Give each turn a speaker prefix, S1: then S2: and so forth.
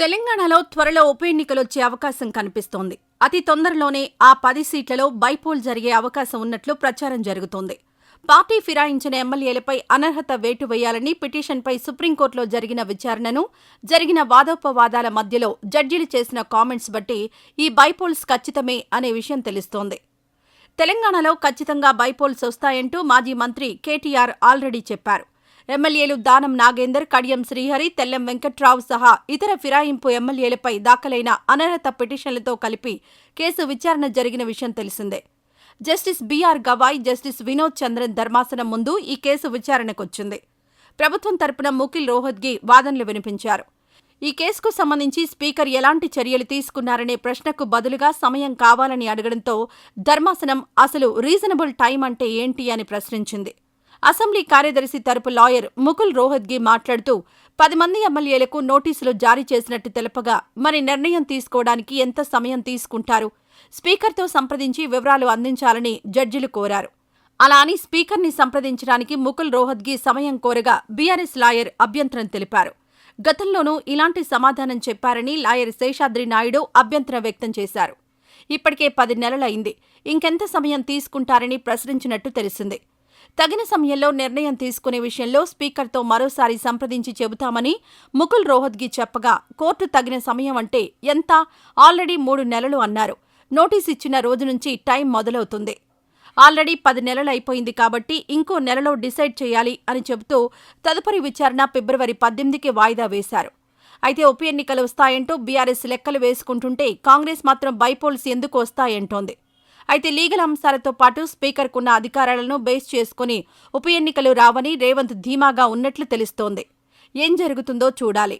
S1: తెలంగాణలో త్వరలో ఉప ఎన్నికలొచ్చే అవకాశం కనిపిస్తోంది. అతి తొందరలోనే ఆ పది సీట్లలో బైపోల్ జరిగే అవకాశం ఉన్నట్లు ప్రచారం జరుగుతోంది. పార్టీ ఫిరాయించిన ఎమ్మెల్యేలపై అనర్హత వేటు వేయాలని పిటిషన్పై సుప్రీంకోర్టులో జరిగిన విచారణను జరిగిన వాదోపవాదాల మధ్యలో జడ్జీలు చేసిన కామెంట్స్ బట్టి ఈ బైపోల్స్ ఖచ్చితమే అనే విషయం తెలుస్తోంది. తెలంగాణలో ఖచ్చితంగా బైపోల్స్ వస్తాయంటూ మాజీ మంత్రి కేటీఆర్ ఆల్రెడీ చెప్పారు. ఎమ్మెల్యేలు దానం నాగేందర్ కడియం శ్రీహరి తెల్లం వెంకట్రావు సహా ఇతర ఫిరాయింపు ఎమ్మెల్యేలపై దాఖలైన అనర్హత పిటిషన్లతో కలిపి కేసు విచారణ జరిగిన విషయం తెలిసిందే. Justice BR Gavai justice Vinod Chandran ధర్మాసనం ముందు ఈ కేసు విచారణకొచ్చింది. ప్రభుత్వం తరపున ముకిల్ రోహత్గి వాదనలు వినిపించారు. ఈ కేసుకు సంబంధించి స్పీకర్ ఎలాంటి చర్యలు తీసుకున్నారనే ప్రశ్నకు బదులుగా సమయం కావాలని అడగడంతో ధర్మాసనం అసలు రీజనబుల్ టైం అంటే ఏంటి అని ప్రశ్నించింది. అసెంబ్లీ కార్యదర్శి తరపు లాయర్ ముకుల్ రోహత్గి మాట్లాడుతూ పది మంది ఎమ్మెల్యేలకు నోటీసులు జారీ చేసినట్టు తెలపగా మరి నిర్ణయం తీసుకోవడానికి ఎంత సమయం తీసుకుంటారు? స్పీకర్తో సంప్రదించి వివరాలు అందించాలని జడ్జిలు కోరారు. అలా అని స్పీకర్ని సంప్రదించడానికి ముకుల్ రోహత్గి సమయం కోరగా బీఆర్ఎస్ లాయర్ అభ్యంతరం తెలిపారు. గతంలోనూ ఇలాంటి సమాధానం చెప్పారని లాయర్ శేషాద్రి నాయుడు అభ్యంతరం వ్యక్తం చేశారు. ఇప్పటికే పది నెలలైంది. ఇంకెంత సమయం తీసుకుంటారని ప్రశ్నించినట్టు తెలిసింది. తగిన సమయంలో నిర్ణయం తీసుకునే విషయంలో స్పీకర్తో మరోసారి సంప్రదించి చెబుతామని ముకుల్ రోహత్గి చెప్పగా కోర్టు తగిన సమయం అంటే ఎంత? ఆల్రెడీ మూడు నెలలు అన్నారు. నోటీస్ ఇచ్చిన రోజు నుంచి టైం మొదలవుతుంది. ఆల్రెడీ పది నెలలు అయిపోయింది కాబట్టి ఇంకో నెలలో డిసైడ్ చేయాలి అని చెబుతూ తదుపరి విచారణ ఫిబ్రవరి పద్దెనిమిదికి వాయిదా వేశారు. అయితే ఉప ఎన్నికలు వస్తాయంటూ బీఆర్ఎస్ లెక్కలు వేసుకుంటుంటే కాంగ్రెస్ మాత్రం బైపోల్స్ ఎందుకు వస్తాయంటోంది. అయితే లీగల్ అంశాలతో పాటు స్పీకర్కున్న అధికారాలను బేస్ చేసుకుని ఉప ఎన్నికలు రావని రేవంత్ ధీమాగా ఉన్నట్లు తెలుస్తోంది. ఏం జరుగుతుందో చూడాలి.